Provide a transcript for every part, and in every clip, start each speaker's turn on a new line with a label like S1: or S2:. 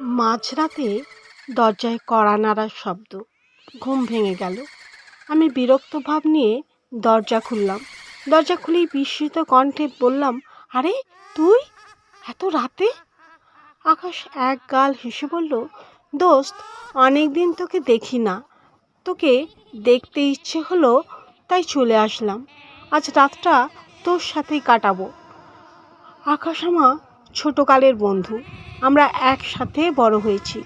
S1: মাঝরাতে দরজায় কড়া নাড়ার শব্দ। ঘুম ভেঙে গেল। আমি বিরক্ত ভাব নিয়ে দরজা খুললাম। দরজা খুলেই বিস্মিত কণ্ঠে বললাম, আরে, তুই? এত রাতে? আকাশ এক গাল হেসে বলল, দোস্ত অনেক দিন তোকে দেখি না। তোকে দেখতে ইচ্ছে হলো, তাই চলে আসলাম। আজ রাতটা তোর সাথেই কাটাবো। আকাশ আমার ছোটোকালের বন্ধু। আমরা একসাথে বড় হয়েছি।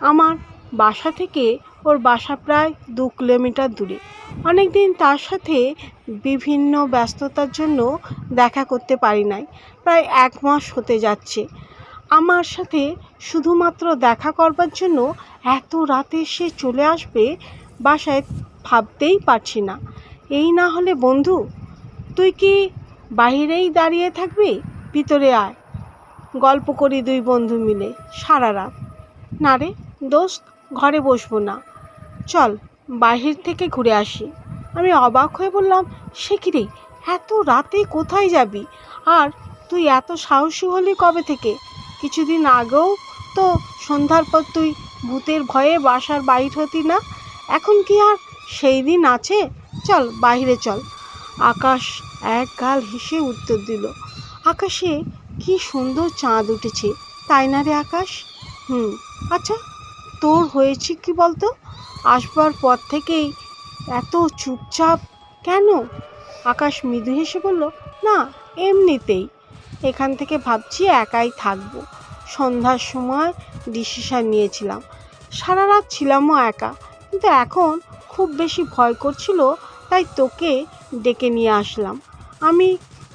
S1: আমার বাসা থেকে ওর বাসা প্রায় দু কিলোমিটার দূরে। অনেক দিন তার সাথে বিভিন্ন ব্যস্ততার জন্য দেখা করতে পারি নাই। প্রায় এক মাস হতে যাচ্ছে। আমার সাথে শুধুমাত্র দেখা করবার জন্য এত রাতে সে চলে আসবে বাসায় ভাবতেই পারছি না। এই না হলে বন্ধু, তুই কি বাহিরেই দাঁড়িয়ে থাকবি? ভিতরে আয়। গল্প করি দুই বন্ধু মিলে সারা রাত না রে, দোস্ত, ঘরে বসবো না। চল, বাহির থেকে ঘুরে আসি। আমি অবাক হয়ে বললাম, সে কি রে, এত রাতে কোথায় যাবি? আর তুই এত সাহসী হলি কবে থেকে? কিছুদিন আগেও তো সন্ধ্যার পর তুই ভূতের ভয়ে বাসার বাইর হতি না? এখন কি আর সেই দিন আছে? চল বাইরে চল। আকাশ এক গাল হেসে উত্তর দিল। আকাশে কি সুন্দর চাঁদ উঠেছে, তাই না রে আকাশ? হুম আচ্ছা তোর হয়েছে কি বলতো? আসবার পর থেকেই এত চুপচাপ, কেন? আকাশ মৃদু হেসে বলল, না, এমনিতেই। এখান থেকে ভাবছি একাই থাকব। সন্ধ্যার সময় ডিসিশন নিয়েছিলাম। সারা রাত ছিলামও একা, কিন্তু এখন খুব বেশি ভয় করছিল, তাই তোকে ডেকে নিয়ে আসলাম। আমি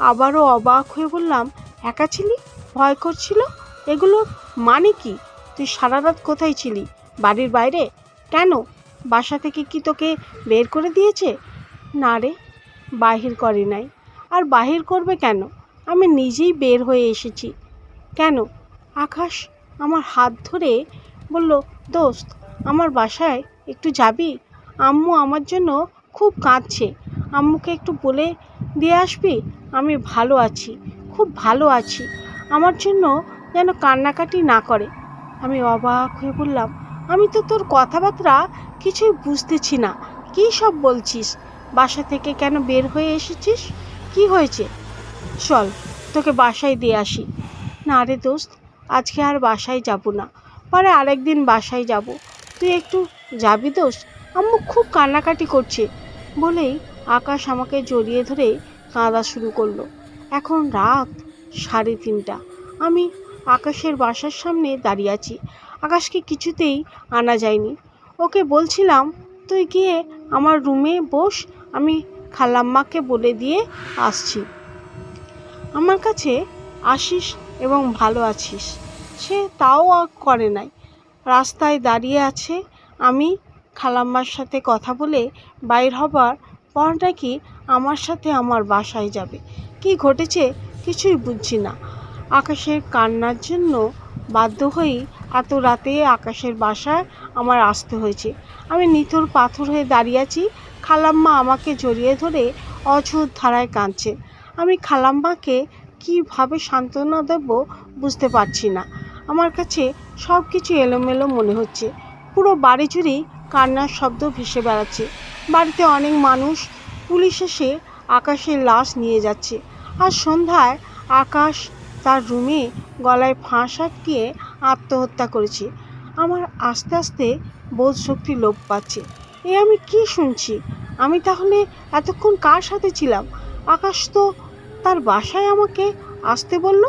S1: আবারও অবাক হয়ে বললাম একা ছিলি? ভয় করছিল? এগুলোর মানে কি? তুই সারা রাত কোথায় ছিলি? বাড়ির বাইরে? কেন? বাসা থেকে কি তোকে বের করে দিয়েছে? না রে, বাহির করে নাই। আর বাহির করবে কেন? আমি নিজেই বের হয়ে এসেছি। কেন? আকাশ আমার হাত ধরে বলল, দোস্ত, আমার বাসায় একটু যাবি? আম্মু আমার জন্য খুব কাঁদছে। আম্মুকে একটু বলে দিয়ে আসবি? আমি ভালো আছি। খুব ভালো আছি। আমার জন্য যেন কান্নাকাটি না করে। আমি অবাক হয়ে বললাম, আমি তো তোর কথাবার্তা কিছুই বুঝতেছি না। কী সব বলছিস? বাসা থেকে কেন বের হয়ে এসেছিস? কি হয়েছে? চল, তোকে বাসায় দিয়ে আসি। না রে দোস্ত, আজকে আর বাসায় যাব না। পরে আরেকদিন বাসায় যাব। তুই একটু যাবি দোস্ত? আম্মু খুব কান্নাকাটি করছে। বলেই আকাশ আমাকে জড়িয়ে ধরে কাঁদা শুরু করল। এখন রাত সাড়ে তিনটা। আমি আকাশের বাসার সামনে দাঁড়িয়ে আছি। আকাশকে কিছুতেই আনা যায়নি। ওকে বলছিলাম, তুই গিয়ে আমার রুমে বস, আমি খালাম্মাকে বলে দিয়ে আসছি। আমার কাছে আসিস এবং ভালো আছিস। সে তাও করে নাই। রাস্তায় দাঁড়িয়ে আছে। আমি খালাম্মার সাথে কথা বলে বাইর হবার পর নাকি আমার সাথে আমার বাসায় যাবে? কি ঘটেছে কিছুই বুঝছি না। আকাশের কান্নার জন্য বাধ্য হয়েই এত রাতে আকাশের বাসায় আমার আসতে হয়েছে। আমি নিথর পাথর হয়ে দাঁড়িয়ে আছি। খালাম্মা আমাকে জড়িয়ে ধরে অঝোর ধারায় কাঁদছে। আমি খালাম্মাকে কীভাবে সান্ত্বনা দেব বুঝতে পারছি না। আমার কাছে সব কিছু এলোমেলো মনে হচ্ছে। পুরো বাড়ি জুড়েই কান্নার শব্দ ভেসে বেড়াচ্ছে। বাড়িতে অনেক মানুষ পুলিশ এসে আকাশের লাশ নিয়ে যাচ্ছে। আর সন্ধ্যায় আকাশ তার রুমে গলায় ফাঁস আটকিয়ে আত্মহত্যা করেছে। আমার আস্তে আস্তে বোধ শক্তি লোপ পাচ্ছে। এ আমি কি শুনছি? আমি তাহলে এতক্ষণ কার সাথে ছিলাম? আকাশ তো তার বাসায় আমাকে আসতে বলল।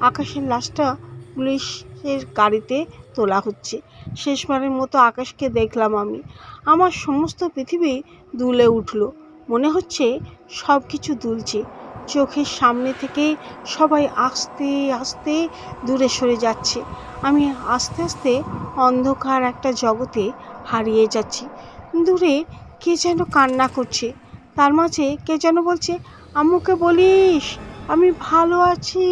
S1: আকাশের লাশটা পুলিশের গাড়িতে তোলা হচ্ছে। শেষবারের মতো আকাশকে দেখলাম আমি। আমার সমস্ত পৃথিবী দুলে উঠল। মনে হচ্ছে সব কিছু দুলছে। চোখের সামনে থেকে সবাই আস্তে আস্তে দূরে সরে যাচ্ছে। আমি আস্তে আস্তে অন্ধকার একটা জগতে হারিয়ে যাচ্ছি। দূরে কে যেন কান্না করছে। তার মাঝে কে যেন বলছে, আম্মুকে বলিস, আমি ভালো আছি।